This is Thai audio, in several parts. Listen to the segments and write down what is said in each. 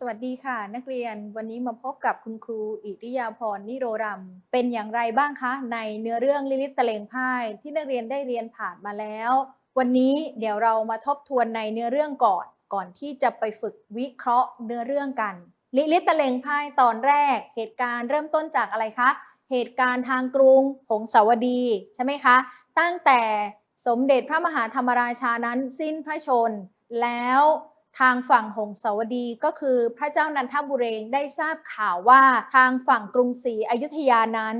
สวัสดีค่ะ นักเรียนวันนี้มาพบกับคุณครูอิริยาพรนิโรรัม เป็นอย่างไรบ้างคะ ในเนื้อเรื่องลิลิตตะเลงพ่ายที่นักเรียนได้เรียนผ่านมาแล้ว วันนี้เดี๋ยวเรามาทบทวนในเนื้อเรื่องก่อน ก่อนที่จะไปฝึกวิเคราะห์เนื้อเรื่องกัน ลิลิตตะเลงพ่ายตอนแรก เหตุการณ์เริ่มต้นจากอะไรคะ เหตุการณ์ทางกรุงหงสาวดีใช่ไหมคะ ตั้งแต่สมเด็จพระมหาธรรมราชานั้นสิ้นพระชนแล้ว ทางฝั่งหงสาวดีก็คือพระเจ้านันทบุเรงได้ทราบข่าวว่าทางฝั่งกรุงศรีอยุธยานั้น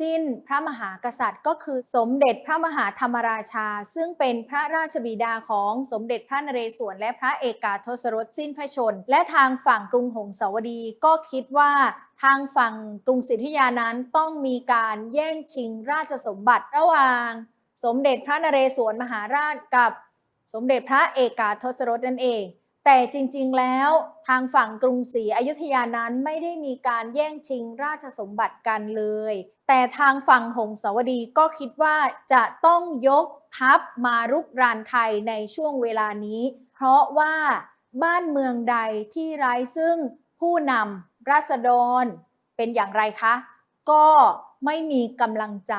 สิ้นพระมหากษัตริย์ก็คือสมเด็จพระมหาธรรมราชา ซึ่งเป็นพระราชบิดาของสมเด็จพระนเรศวรและพระเอกาทศรสสิ้นพระชน และทางฝั่งกรุงหงสาวดีก็คิดว่าทางฝั่งกรุงศรีอยุธยานั้นต้องมีการแย่งชิงราชสมบัติระหว่าง สมเด็จพระนเรศวรมหาราชกับสมเด็จพระเอกาทศรสนั่นเอง แต่จริงๆแล้วทางฝั่งกรุงศรีอยุธยานั้นไม่ได้มีการแย่งชิงราชสมบัติกันเลย แต่ทางฝั่งหงสาวดีก็คิดว่าจะต้องยกทัพมารุกรานไทยในช่วงเวลานี้ เพราะว่าบ้านเมืองใดที่ไร้ซึ่งผู้นำราษฎร เป็นอย่างไรคะ ก็ไม่มีกำลังใจ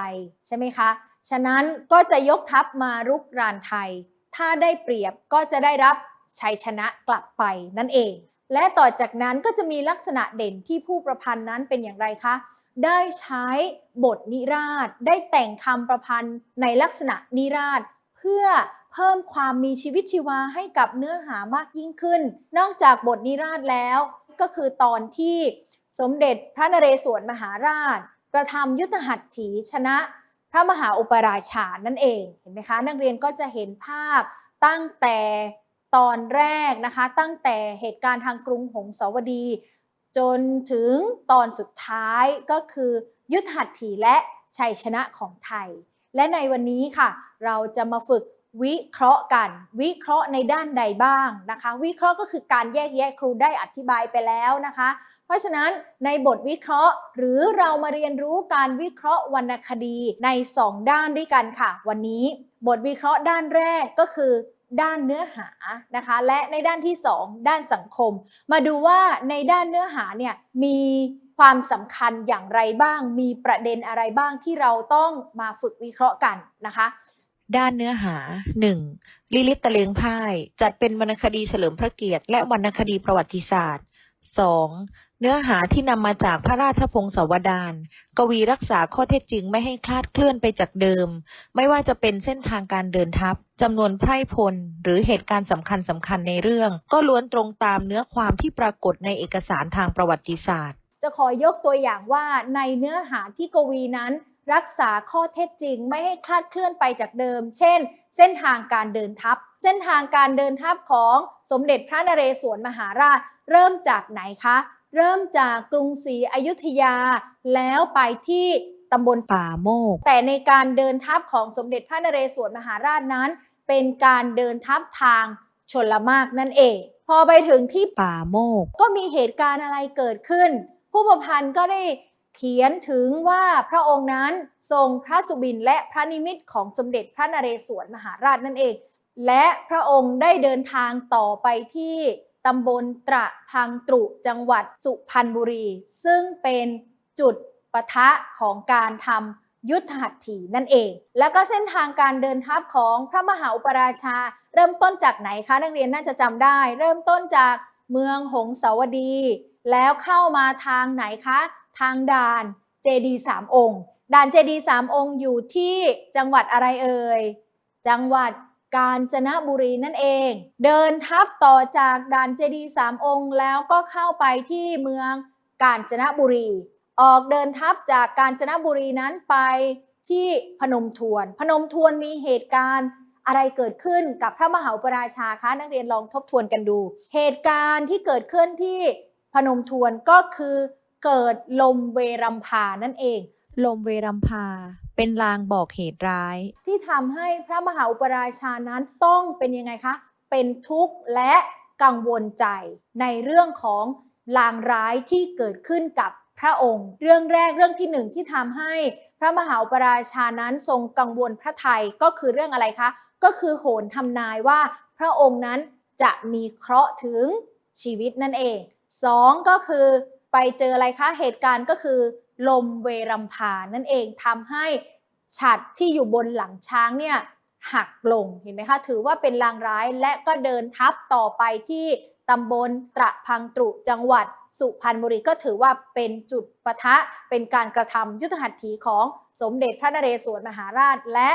ใช่ไหมคะ ฉะนั้นก็จะยกทัพมารุกรานไทย ถ้าได้เปรียบก็จะได้รับ ชัยชนะกลับไปนั่นเอง และต่อจากนั้นก็จะมีลักษณะเด่นที่ผู้ประพันธ์นั้นเป็นอย่างไรคะ ได้ใช้บทนิราศ ได้แต่งคำประพันธ์ในลักษณะนิราศ เพื่อเพิ่มความมีชีวิตชีวาให้กับเนื้อหามากยิ่งขึ้น นอกจากบทนิราศแล้วก็คือตอนที่สมเด็จพระนเรศวรมหาราช กระทำยุทธหัตถีชนะพระมหาอุปราชานั่นเอง เห็นไหมคะ นักเรียนก็จะเห็นภาพตั้งแต่ ตอนแรกนะคะ ตั้งแต่เหตุการณ์ทางกรุงหงสาวดี จนถึงตอนสุดท้ายก็คือ ยุทธหัตถีและชัยชนะของไทย และในวันนี้ค่ะ เราจะมาฝึกวิเคราะห์กัน วิเคราะห์ในด้านใดบ้างนะคะ วิเคราะห์ก็คือการแยกแยะครูได้อธิบายไปแล้วนะคะ เพราะฉะนั้นในบทวิเคราะห์หรือเรามาเรียนรู้การวิเคราะห์วรรณคดีใน 2 ด้านด้วยกันค่ะ วันนี้บทวิเคราะห์ด้านแรกก็คือ ด้านเนื้อหานะคะ และในด้านที่ 2 ด้านสังคม มาดูว่าในด้านเนื้อหาเนี่ยมีความสำคัญอย่างไรบ้าง มีประเด็นอะไรบ้างที่เราต้องมาฝึกวิเคราะห์กันนะคะ ด้านเนื้อหา 1. ลิลิตตะเลงพ่าย จัดเป็นวรรณคดีเฉลิมพระเกียรติ และวรรณคดีประวัติศาสตร์ 2. เนื้อหาที่นำมาจากพระราชพงศาวดารกวีรักษาข้อเท็จจริงไม่ให้คลาดเคลื่อนไปจากเดิม ไม่ว่าจะเป็นเส้นทางการเดินทัพจำนวนไพร่พล หรือเหตุการณ์สำคัญสำคัญในเรื่อง ก็ล้วนตรงตามเนื้อความที่ปรากฏในเอกสารทางประวัติศาสตร์ จะขอยกตัวอย่างว่าในเนื้อหาที่กวีนั้น รักษาข้อเท็จจริงไม่ให้คลาดเคลื่อนไปจากเดิม เช่น เส้นทางการเดินทัพ เส้นทางการเดินทัพของสมเด็จพระนเรศวรมหาราช เริ่มจากไหนคะ เริ่มจากกรุงศรีอยุธยา แล้วไปที่ตำบลป่าโมก แต่ในการเดินทัพของสมเด็จพระนเรศวรมหาราชนั้น เป็นการเดินทัพทางชนละมากนั่นเอง พอไปถึงที่ป่าโมก ก็มีเหตุการณ์อะไรเกิดขึ้น ผู้ประพันธ์ก็ได้เขียนถึงว่าพระองค์นั้นทรงพระสุบินและพระนิมิตของสมเด็จพระนเรศวรมหาราชนั่นเอง และพระองค์ได้เดินทางต่อไปที่ ตำบลตระพังตรุจังหวัดสุพรรณบุรี ซึ่งเป็นจุดปะทะของการทำยุทธหัตถีนั่นเอง แล้วก็เส้นทางการเดินทัพของพระมหาอุปราชา เริ่มต้นจากไหนคะ นักเรียนน่าจะจำได้ เริ่มต้นจากเมืองหงสาวดี แล้วเข้ามาทางไหนคะ ทางด่านเจดีสามองค์ ด่านเจดีสามองค์อยู่ที่จังหวัดอะไรเอ่ยจังหวัด กาญจนบุรีนั่นเอง เดินทัพต่อจากด่านเจดีสามองค์แล้วก็เข้าไปที่เมืองกาญจนบุรี ออกเดินทัพจากกาญจนบุรีนั้นไปที่พนมทวน พนมทวนมีเหตุการณ์อะไรเกิดขึ้นกับพระมหาอุปราชาคะนักเรียนลองทบทวนกันดู เหตุการณ์ที่เกิดขึ้นที่พนมทวนก็คือเกิดลมเวรัมพานั่นเอง ลมเวรัมพา เป็นลางบอกเหตุร้าย ที่ทำให้พระมหาอุปราชานั้นต้องเป็นยังไงคะ เป็นทุกข์และกังวลใจในเรื่องของลางร้ายที่เกิดขึ้นกับพระองค์ เรื่องแรกเรื่องที่หนึ่งที่ทำให้พระมหาอุปราชานั้นทรงกังวลพระไทยก็คือเรื่องอะไรคะ ก็คือโหนทำนายว่าพระองค์นั้นจะมีเคราะห์ถึงชีวิตนั่นเองสองก็คือไปเจออะไรคะเหตุการณ์ก็คือ ลมเวรัมพานั่นเองทำให้ฉัดที่อยู่บนหลังช้างเนี่ยหักลงเห็นไหมคะ ถือว่าเป็นลางร้ายและก็เดินทับต่อไปที่ตำบลตระพังตรุจังหวัด สุพรรณบุรีก็ถือว่าเป็นจุดปะทะเป็นการกระทำยุทธหัตถีของสมเด็จพระนเรศวรมหาราชและ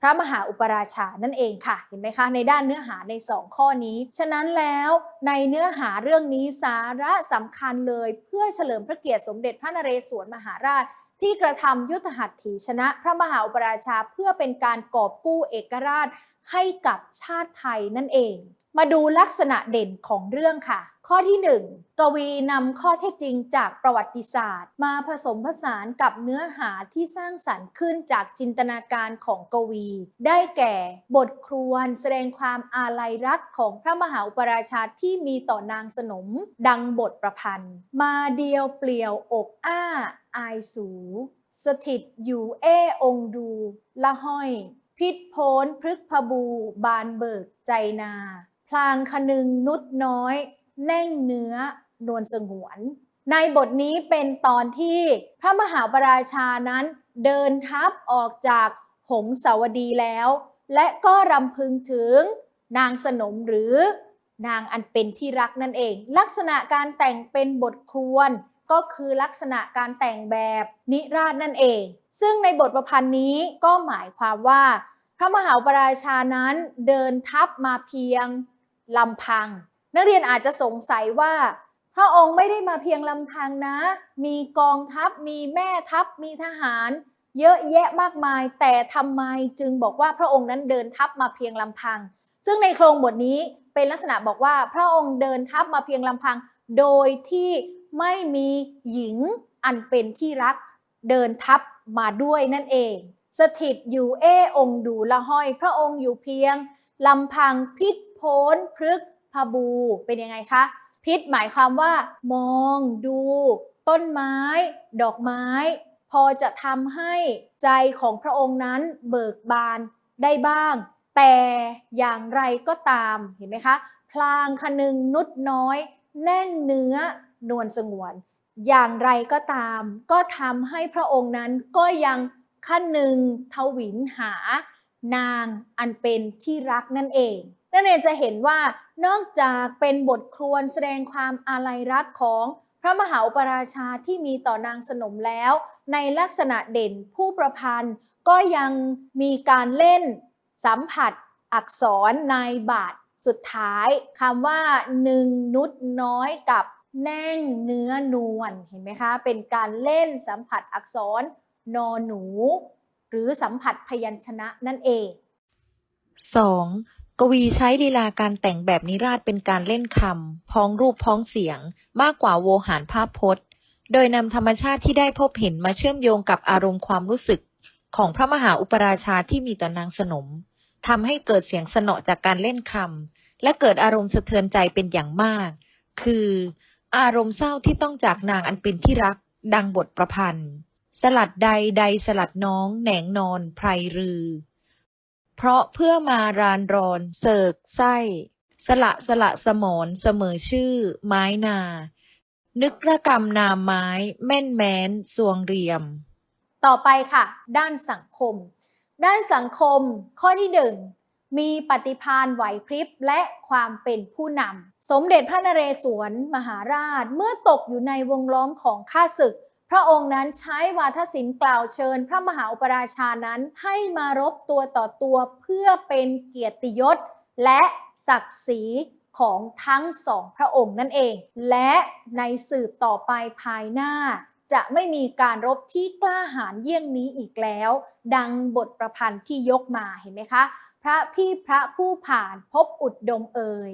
พระมหาอุปราชานั่นเองค่ะ เห็นไหมคะ ในด้านเนื้อหาใน 2 ข้อนี้ ฉะนั้นแล้วในเนื้อหาเรื่องนี้สาระสำคัญเลยเพื่อเฉลิมพระเกียรติสมเด็จพระนเรศวรมหาราช ที่กระทำยุทธหัตถีชนะพระมหาอุปราชาเพื่อเป็นการกอบกู้เอกราชให้กับชาติไทยนั่นเอง มาดูลักษณะเด่นของเรื่องค่ะ ข้อที่ 1 กวีนำข้อเท็จจริงจากประวัติศาสตร์ มาผสมผสานกับเนื้อหาที่สร้างสรรค์ขึ้นจากจินตนาการของกวี ได้แก่บทครวญแสดงความอาลัยรักของพระมหาอุปราชาที่มีต่อนางสนม ดังบทประพันธ์ มาเดียวเปลี่ยวอกอ้า อายสู สถิตอยู่เอองดู ละห้อย พิษโพนพฤกพบู บานเบิกใจนา พลางคนึงนุดน้อย แน่งเนื้อนวลสงวน ในบทนี้เป็นตอนที่พระมหาปราชานั้นเดินทัพออกจากหงสาวดีแล้ว และก็รำพึงถึงนางสนมหรือนางอันเป็นที่รักนั่นเอง ลักษณะการแต่งเป็นบทครวญก็คือลักษณะการแต่งแบบนิราศนั่นเอง ซึ่งในบทประพันธ์นี้ก็หมายความว่า พระมหาปราชานั้นเดินทัพมาเพียงลำพัง นักเรียนอาจจะสงสัยว่า พระองค์ไม่ได้มาเพียงลำพังนะ มีกองทัพ มีแม่ทัพ มีทหาร เยอะแยะมากมาย แต่ทำไมจึงบอกว่าพระองค์นั้นเดินทัพมาเพียงลำพัง ซึ่งในโครงบทนี้เป็นลักษณะบอกว่าพระองค์เดินทัพมาเพียงลำพัง โดยที่ไม่มีหญิงอันเป็นที่รักเดินทัพมาด้วยนั่นเอง สถิตอยู่เอองค์ดูละห้อย พระองค์อยู่เพียงลำพังพิษโพนพฤก บู เป็นยังไงคะ พิษหมายความว่า มองดู ต้นไม้ ดอกไม้ พอจะทำให้ใจของพระองค์นั้นเบิกบานได้บ้าง แต่อย่างไรก็ตามเห็นไหมคะ พลางคนึงนุดน้อย แน่นเนื้อนวลสงวน อย่างไรก็ตาม ก็ทำให้พระองค์นั้นก็ยังขั้นหนึ่งทวินหานางอันเป็นที่รักนั่นเอง นั่นเองจะเห็นว่านอกจากเป็นบทครวญแสดงความอาลัยรักของพระมหาอุปราชาที่มีต่อนางสนมแล้ว ในลักษณะเด่นผู้ประพันธ์ก็ยังมีการเล่นสัมผัสอักษรในบาทสุดท้ายคำว่าหนึ่งนุดน้อยกับแน่งเนื้อนวลเห็นไหมคะ เป็นการเล่นสัมผัสอักษรนอหนู หรือสัมผัสพยัญชนะนั่นเอง 2. กวีใช้ลีลาการแต่งแบบนิราศเป็นการเล่นคำ พ้องรูปพ้องเสียง มากกว่าโวหารภาพพจน์ โดยนำธรรมชาติที่ได้พบเห็นมาเชื่อมโยงกับอารมณ์ความรู้สึก ของพระมหาอุปราชาที่มีต่อนางสนมทำให้เกิดเสียงสนอจากการเล่นคำ และเกิดอารมณ์สะเทือนใจเป็นอย่างมาก คือ อารมณ์เศร้าที่ต้องจากนางอันเป็นที่รัก ดังบทประพันธ์ สลัดใดใดสลัดน้อง แหนงนอนไพรรือ เพราะเพื่อมารานรอน เสิกไส้ สละสละสมอนเสมอชื่อ ไม้นา นึกระกรรมนามไม้ แม่นแม้นสวงเรียม ต่อไปค่ะ ด้านสังคม ด้านสังคม ข้อที่หนึ่งมีปฏิภาณไหวพริบและความเป็นผู้นำ สมเด็จพระนเรศวรมหาราชเมื่อตกอยู่ในวงล้อมของข้าศึก พระองค์นั้นใช้วาทศิลป์กล่าวเชิญ พระมหาอุปราชานั้นให้มารบตัวต่อตัวเพื่อเป็นเกียรติยศ และศักดิ์ศรีของทั้งสองพระองค์นั่นเอง และในสืบต่อไปภายหน้า จะไม่มีการรบที่กล้าหาญเยี่ยงนี้อีกแล้ว ดังบทประพันธ์ที่ยกมาเห็นไหมคะ พระพี่พระผู้ผ่านพบอุดดมเอ่ย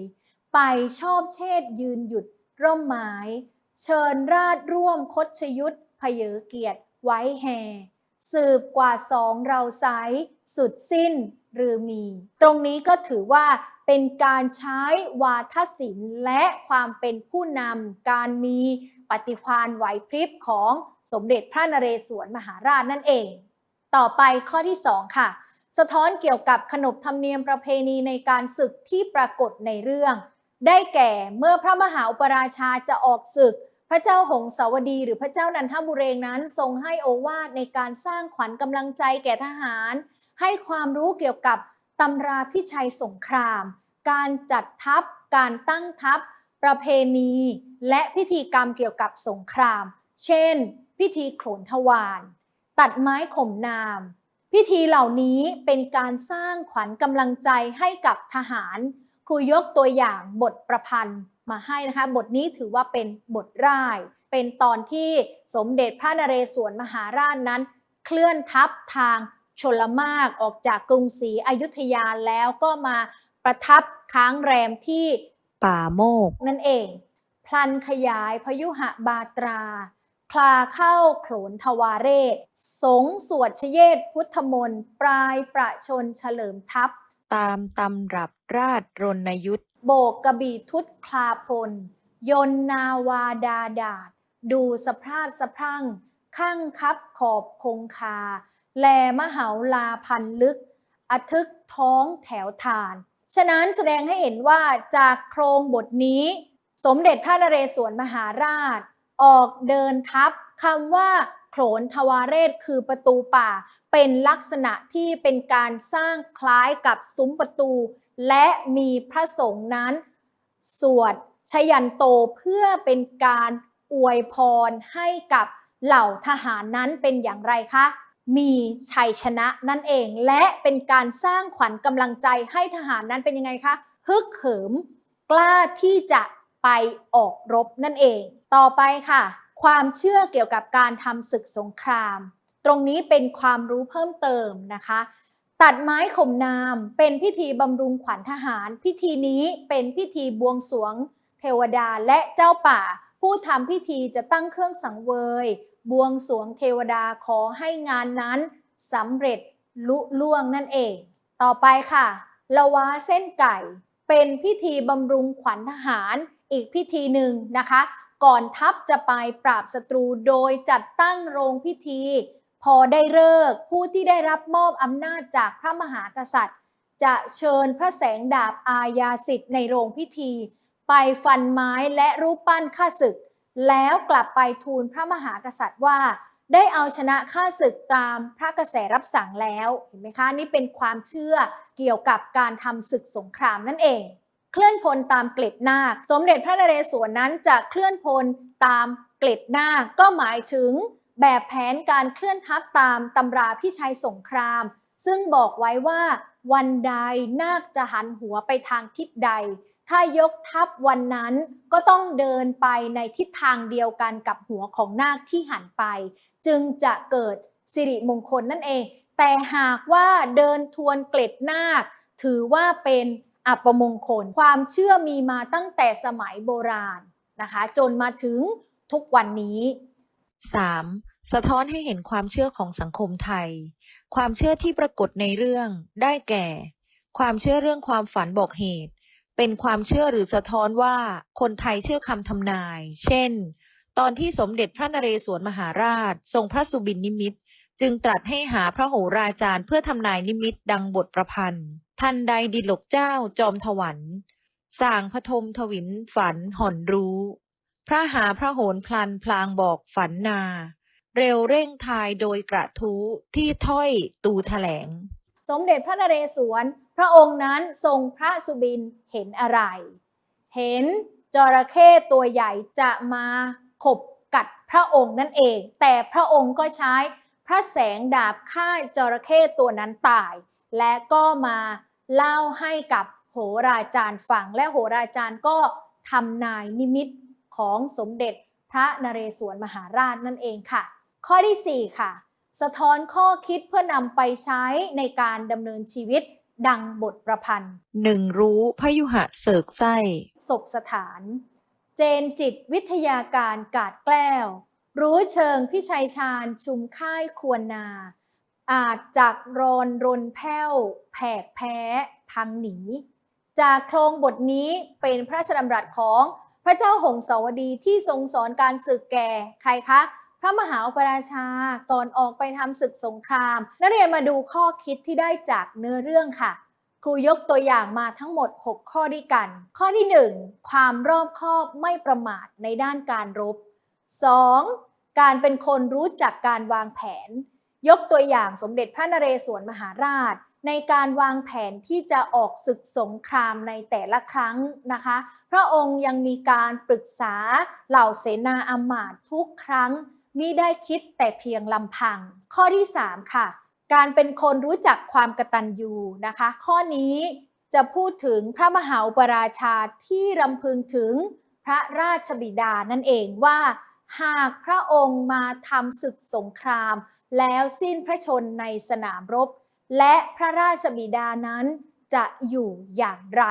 ไปชอบเชษยืนหยุดร่มไม้ เชิญราชร่วมคดชยุทธเพยอเกียรติไว้แห่สืบกว่าสองเราไซสุดสิ้นหรือมี ตรงนี้ก็ถือว่าเป็นการใช้วาทศิลป์และความเป็นผู้นำการมีปฏิภาณไหวพริบของสมเด็จพระนเรศวรมหาราชนั่นเอง ต่อไปข้อที่ 2 ค่ะ สะท้อนเกี่ยวกับขนบธรรมเนียมประเพณีในการศึกที่ปรากฏในเรื่อง ได้แก่เมื่อพระมหาอุปราชาจะออกศึก พระเจ้าหงสาวดี หรือพระเจ้านันทบุเรงนั้น ทรงให้โอวาทในการสร้างขวัญกำลังใจแก่ทหาร ให้ความรู้เกี่ยวกับตำราพิชัยสงคราม การจัดทัพ การตั้งทัพ ประเพณี และพิธีกรรมเกี่ยวกับสงคราม เช่น พิธีโขนทวาร ตัดไม้ข่มนาม พิธีเหล่านี้เป็นการสร้างขวัญกำลังใจให้กับทหาร รูยกตัวอย่างบทประพันธ์มาให้นะคะ บทนี้ถือว่าเป็นบทร่าย เป็นตอนที่สมเด็จพระนเรศวรมหาราชนั้น เคลื่อนทัพทางชลมากออกจากกรุงศรีอยุธยาแล้วก็มาประทับค้างแรมที่ป่าโมก นั่นเอง พลันขยายพยุหบาตรา คลาเข้าโขนทวาเรศ สงสวดชเยศพุทธมนต์ปลายประชนเฉลิมทัพ ตามตำรับราชรณยุทธโบกกระบี่ทุตคลาพล ยนนาวาดาดาด ดูสะพราดสะพรั่ง ข้างคับขอบคงคา แลมหาลาพันลึกอทึกท้องแถวทาน ฉะนั้นแสดงให้เห็นว่าจากโครงบทนี้ สมเด็จพระนเรศวรมหาราช ออกเดินทัพคำว่า โขนทวาเรศคือประตูป่า เป็นลักษณะที่เป็นการสร้างคล้ายกับซุ้มประตู และมีพระสงฆ์นั้น สวดชยันโตเพื่อเป็นการอวยพรให้กับเหล่าทหารนั้นเป็นอย่างไรคะ มีชัยชนะนั่นเอง และเป็นการสร้างขวัญกำลังใจให้ทหารนั้นเป็นยังไงคะฮึกเหิม กล้าที่จะไปออกรบนั่นเอง ต่อไปค่ะ ความเชื่อเกี่ยวกับการทำศึกสงคราม ตรงนี้เป็นความรู้เพิ่มเติมนะคะ ตัดไม้ข่มนามเป็นพิธีบำรุงขวัญทหาร พิธีนี้เป็นพิธีบวงสรวง เทวดาและเจ้าป่า ผู้ทำพิธีจะตั้งเครื่องสังเวย บวงสรวงเทวดาขอให้งานนั้นสำเร็จลุล่วงนั่นเอง ต่อไปค่ะละวาเส้นไก่ เป็นพิธีบำรุงขวัญทหารอีกพิธีหนึ่งนะคะ ก่อนทัพจะไปปราบศัตรูโดยจัดตั้งโรงพิธี พอได้เลิกผู้ที่ได้รับมอบอำนาจจากพระมหากษัตริย์ จะเชิญพระแสงดาบอาญาสิทธิ์ในโรงพิธี ไปฟันไม้และรูปปั้นข้าศึก แล้วกลับไปทูลพระมหากษัตริย์ว่า ได้เอาชนะข้าศึกตามพระกระแสรับสั่งแล้วเห็นไหมคะนี่เป็นความเชื่อเกี่ยวกับการทำศึกสงครามนั่นเอง เคลื่อนพลตามเกล็ดนาค สมเด็จพระนเรศวรนั้นจะเคลื่อนพลตามเกล็ดนาค ก็หมายถึงแบบแผนการเคลื่อนทัพตามตำราพิชัยสงคราม ซึ่งบอกไว้ว่าวันใดนาคจะหันหัวไปทางทิศใด ถ้ายกทัพวันนั้นก็ต้องเดินไปในทิศทางเดียวกันกับหัวของนาคที่หันไป จึงจะเกิดสิริมงคลนั่นเอง แต่หากว่าเดินทวนเกล็ดนาค ถือว่าเป็น อัปมงคล ความเชื่อมีมาตั้งแต่สมัยโบราณนะคะ จนมาถึงทุกวันนี้ 3. สะท้อนให้เห็นความเชื่อของสังคมไทย ความเชื่อที่ปรากฏในเรื่องได้แก่ ความเชื่อเรื่องความฝันบอกเหตุ เป็นความเชื่อหรือสะท้อนว่าคนไทยเชื่อคำทำนาย เช่น ตอนที่สมเด็จพระนเรศวรมหาราช ทรงพระสุบินนิมิต จึงตรัสให้หาพระโหราจารย์เพื่อทำนายนิมิตดังบทประพันธ์ ทันใดดิลกเจ้าจอมถวันสร้างพระทมทวินฝันห่อนรู้ พระหาพระโหนพลันพลางบอกฝันนา เร็วเร่งทายโดยกระทู้ที่ถ้อยตูแถลง สมเด็จพระนเรศวร พระองค์นั้นทรงพระสุบินเห็นอะไร เห็นจระเข้ตัวใหญ่จะมาขบกัดพระองค์นั่นเอง แต่พระองค์ก็ใช้พระแสงดาบฆ่าจระเข้ตัวนั้นตาย และก็มา เล่าให้กับโหราจารย์ฟัง และโหราจารย์ก็ทำนายนิมิตของสมเด็จพระนเรศวรมหาราชนั่นเองค่ะ ข้อที่ 4 ค่ะ สะท้อนข้อคิดเพื่อนำไปใช้ในการดำเนินชีวิตดังบทประพันธ์หนึ่งรู้พยุหะเสกไส้ศพสถาน เจนจิตวิทยาการกาดแก้ว รู้เชิงพิชัยชาญชุมค่ายควรนา อาจจากรอนรนแผ้วแผกแพ้พังหนี จากโครงบทนี้เป็นพระราชดำรัสของพระเจ้าหงสาวดีที่ทรงสอนการศึกแก่ใครคะพระมหาอุปราชาก่อนออกไปทำศึกสงคราม นักเรียนมาดูข้อคิดที่ได้จากเนื้อเรื่องค่ะ ครูยกตัวอย่างมาทั้งหมด 6 ข้อด้วยกัน ข้อที่ 1 ความรอบคอบไม่ประมาทในด้านการรบ 2. การเป็นคนรู้จักการวางแผน ยกตัวอย่างสมเด็จพระนเรศวรมหาราช ในการวางแผนที่จะออกศึกสงครามในแต่ละครั้งนะคะ พระองค์ยังมีการปรึกษาเหล่าเสนาอำมาตย์ทุกครั้งมิได้คิดแต่เพียงลำพัง ข้อที่ 3 ค่ะ การเป็นคนรู้จักความกตัญญูนะคะ ข้อนี้จะพูดถึงพระมหาอุปราชาที่รำพึงถึงพระราชบิดานั่นเองว่า หากพระองค์มาทำศึกสงคราม แล้วสิ้นพระชนในสนามรบ และพระราชบิดานั้นจะอยู่อย่างไร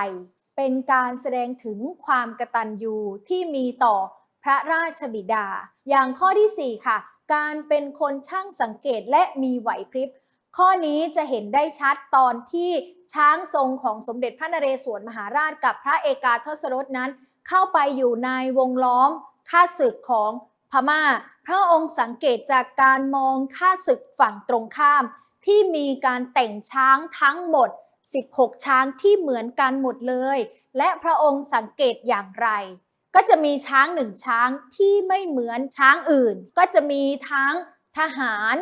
เป็นการแสดงถึงความกตัญญูที่มีต่อพระราชบิดา อย่างข้อทีสี่ 4 ค่ะ การเป็นคนช่างสังเกตและมีไหวพริบ ข้อนี้จะเห็นได้ชัดตอนที่ช้างทรงของสมเด็จพระนเรศวรมหาราชกับพระเอกาทศรถนั้น เข้าไปอยู่ในวงล้อมข้าศึกของ พม่า พระองค์สังเกตจากการมองข้าศึกฝั่งตรงข้าม ที่มีการแต่งช้างทั้งหมด 16 ช้างที่เหมือนกันหมดเลย และพระองค์สังเกตอย่างไร ก็จะมีช้างหนึ่งช้างที่ไม่เหมือนช้างอื่น ก็จะมีทั้งทหาร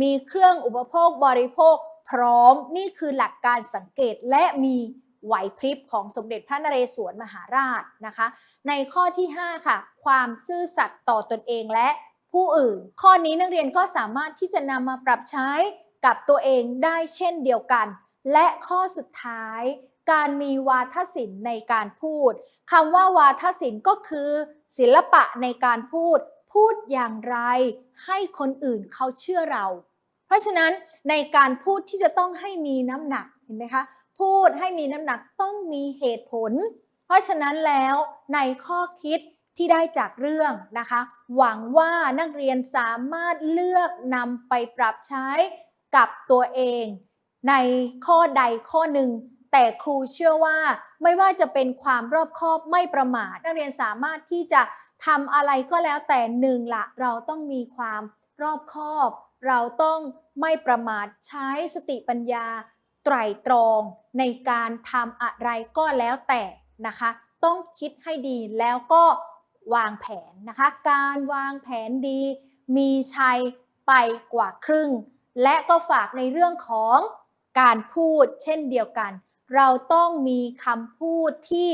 มีเครื่องอุปโภคบริโภคพร้อมนี่คือหลักการสังเกตและมี ไหวพริบของสมเด็จพระนเรศวรมหาราชนะคะ ในข้อที่ 5 ค่ะ ความซื่อสัตย์ต่อตนเองและผู้อื่น ข้อนี้นักเรียนก็สามารถที่จะนำมาปรับใช้กับตัวเองได้เช่นเดียวกัน และข้อสุดท้าย การมีวาทศิลป์ในการพูดคำว่าวาทศิลป์ก็คือ ศิลปะในการพูด พูดอย่างไร ให้คนอื่นเขาเชื่อเรา เพราะฉะนั้นในการพูดที่จะต้องให้มีน้ำหนักเห็นไหมคะ พูดให้มีน้ำหนักต้องมีเหตุผล เพราะฉะนั้นแล้วในข้อคิดที่ได้จากเรื่องนะคะ หวังว่านักเรียนสามารถเลือกนำไปปรับใช้กับตัวเอง ในข้อใดข้อหนึ่ง แต่ครูเชื่อว่าไม่ว่าจะเป็นความรอบคอบไม่ประมาท นักเรียนสามารถที่จะทำอะไรก็แล้วแต่หนึ่งละเราต้องมีความรอบคอบ เราต้องไม่ประมาทใช้สติปัญญา ไตรตรองในการทำอะไรก็แล้วแต่นะคะ ต้องคิดให้ดีแล้วก็วางแผนนะคะ การวางแผนดี มีชัยไปกว่าครึ่ง และก็ฝากในเรื่องของการพูดเช่นเดียวกัน เราต้องมีคำพูดที่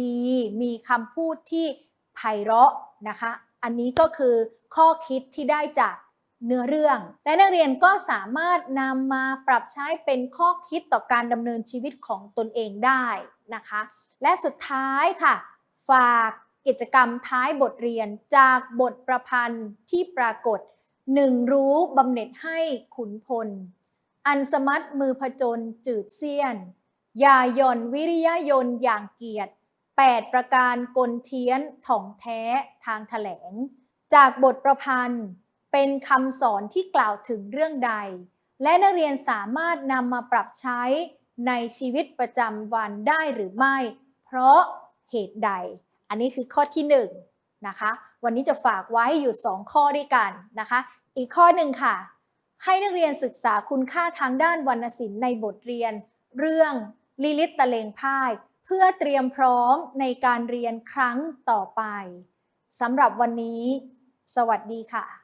ดี มีคำพูดที่ไพเราะนะคะ อันนี้ก็คือข้อคิดที่ได้จาก เนื้อเรื่อง และนักเรียนก็สามารถนำมาปรับใช้เป็นข้อคิดต่อการดำเนินชีวิตของตนเองได้นะคะ และสุดท้ายค่ะ ฝากกิจกรรมท้ายบทเรียนจากบทประพันธ์ที่ปรากฏหนึ่งรู้บำเหน็จให้ขุนพล อันสมัตมือผจญจืดเสี้ยนยาย่อนวิริยยนอย่างเกียรติ8ประการกลเทียนถ่องแท้ทางแถลง จากบทประพันธ์ เป็นคำสอนที่กล่าวถึงเรื่องใด และนักเรียนสามารถนำมาปรับใช้ในชีวิตประจำวันได้หรือไม่ เพราะเหตุใด อันนี้คือข้อที่1นงนะคะ วันนี้จะฝากไว้อยู่ 2 ข้อด้วยกันนะคะ อีกข้อหนึ่งค่ะ ให้นักเรียนศึกษาคุณค่าทางด้านวรรณศิลป์ในบทเรียน เรื่องลิลิตตะเลงพ่าย เพื่อเตรียมพร้อมในการเรียนครั้งต่อไปสำหรับวันนี้ สวัสดีค่ะ